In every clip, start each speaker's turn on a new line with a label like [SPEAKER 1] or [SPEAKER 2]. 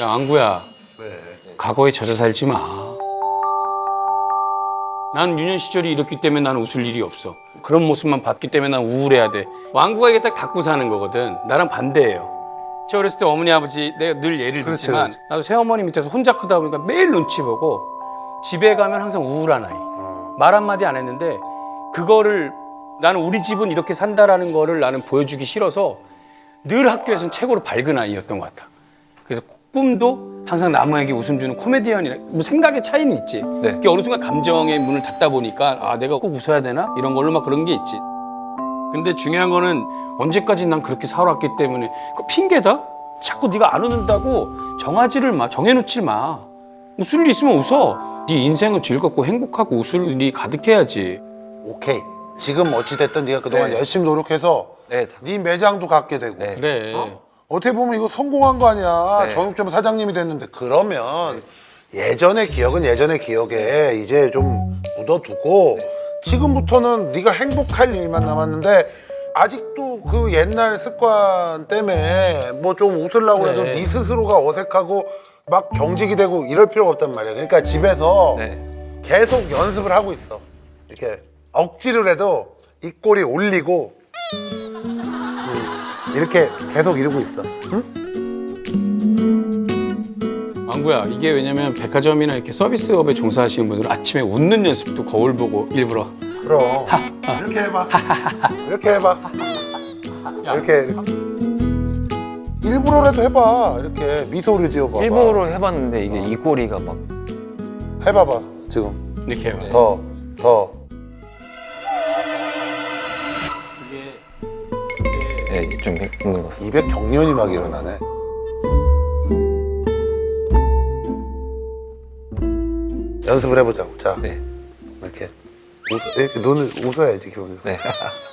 [SPEAKER 1] 야, 안구야. 과거에 젖어 살지 마. 난 유년 시절이 이렇기 때문에 나는 웃을 일이 없어. 그런 모습만 봤기 때문에 난 우울해야 돼. 왕구가 이게 딱 닫고 사는 거거든. 나랑 반대예요. 저 어렸을 때 어머니 아버지 내가 늘 예를
[SPEAKER 2] 그렇지,
[SPEAKER 1] 들지만
[SPEAKER 2] 그렇지.
[SPEAKER 1] 나도 새어머니 밑에서 혼자 크다 보니까 매일 눈치 보고 집에 가면 항상 우울한 아이. 말 한마디 안 했는데 그거를 나는 우리 집은 이렇게 산다라는 거를 나는 보여주기 싫어서 늘 학교에서는 최고로 밝은 아이였던 것 같아. 그래서 꿈도 항상 남에게 웃음 주는 코미디언이라 뭐 생각의 차이는 있지.
[SPEAKER 3] 네.
[SPEAKER 1] 그게 어느 순간 감정의 문을 닫다 보니까 아 내가 꼭 웃어야 되나 이런 걸로 막 그런 게 있지. 근데 중요한 거는 언제까지 난 그렇게 살아왔기 때문에 그 핑계다. 자꾸 네가 안 웃는다고 정하지를 마, 정해놓질 마. 웃을 일 있으면 웃어. 네 인생은 즐겁고 행복하고 웃을 일이 가득해야지.
[SPEAKER 2] 오케이. 지금 어찌됐든 네가 그동안
[SPEAKER 3] 네.
[SPEAKER 2] 열심히 노력해서
[SPEAKER 3] 네.
[SPEAKER 2] 네 매장도 갖게 되고
[SPEAKER 3] 네.
[SPEAKER 1] 그래.
[SPEAKER 2] 어 떻게 보면 이거 성공한 거 아니야.
[SPEAKER 3] 네.
[SPEAKER 2] 정육점 사장님이 됐는데 그러면 예전의 기억은 예전의 기억에 이제 좀 묻어두고 지금부터는 네가 행복할 일만 남았는데 아직도 그 옛날 습관 때문에 뭐 좀 웃으려고 해도
[SPEAKER 1] 그래.
[SPEAKER 2] 네 스스로가 어색하고 막 경직이 되고 이럴 필요가 없단 말이야. 그러니까 집에서
[SPEAKER 3] 네.
[SPEAKER 2] 계속 연습을 하고 있어. 이렇게 억지를 해도 입꼬리 올리고 음, 이렇게 계속 이러고 있어.
[SPEAKER 1] 안구야 이게 왜냐면 백화점이나 이렇게 서비스업에 종사하시는 분들은 아침에 웃는 연습도 거울 보고 일부러
[SPEAKER 2] 그럼 이렇게 해봐. 이렇게 해봐. 이렇게 일부러라도 해봐. 이렇게 미소를 지어봐.
[SPEAKER 3] 일부러 해봤는데 이게 이 꼬리가 막
[SPEAKER 2] 해봐봐. 지금
[SPEAKER 1] 이렇게 해봐.
[SPEAKER 2] 더 더.
[SPEAKER 3] 네, 좀 힘든 것 같아요.
[SPEAKER 2] 입에 경련이 막 일어나네. 연습을 해보자고. 자,
[SPEAKER 3] 네.
[SPEAKER 2] 이렇게 웃어, 이렇게 눈을 웃어야지 기본적으로.
[SPEAKER 3] 네.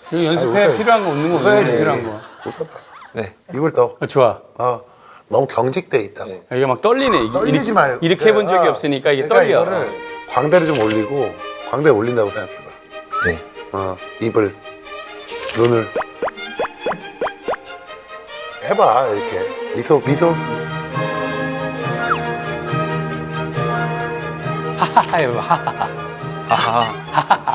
[SPEAKER 1] 그 연습해
[SPEAKER 2] 아니, 웃어야지.
[SPEAKER 1] 필요한 거 웃는 거
[SPEAKER 2] 웃어야지.
[SPEAKER 1] 거 필요한 거.
[SPEAKER 2] 웃어봐.
[SPEAKER 3] 네.
[SPEAKER 2] 입을 더.
[SPEAKER 1] 아, 좋아.
[SPEAKER 2] 어, 너무 경직돼 있다고.
[SPEAKER 3] 네.
[SPEAKER 1] 아, 이게 막 떨리네. 이게
[SPEAKER 2] 떨리지
[SPEAKER 1] 이렇게,
[SPEAKER 2] 말고.
[SPEAKER 1] 이렇게 해본 적이
[SPEAKER 2] 어.
[SPEAKER 1] 없으니까 이게
[SPEAKER 2] 그러니까
[SPEAKER 1] 떨려.
[SPEAKER 2] 이거를 광대를 좀 올리고 광대 올린다고 생각해봐.
[SPEAKER 3] 네.
[SPEAKER 2] 어, 입을 눈을 해봐 이렇게 미소 미소
[SPEAKER 1] 하하 해봐. 하하.
[SPEAKER 3] 아하.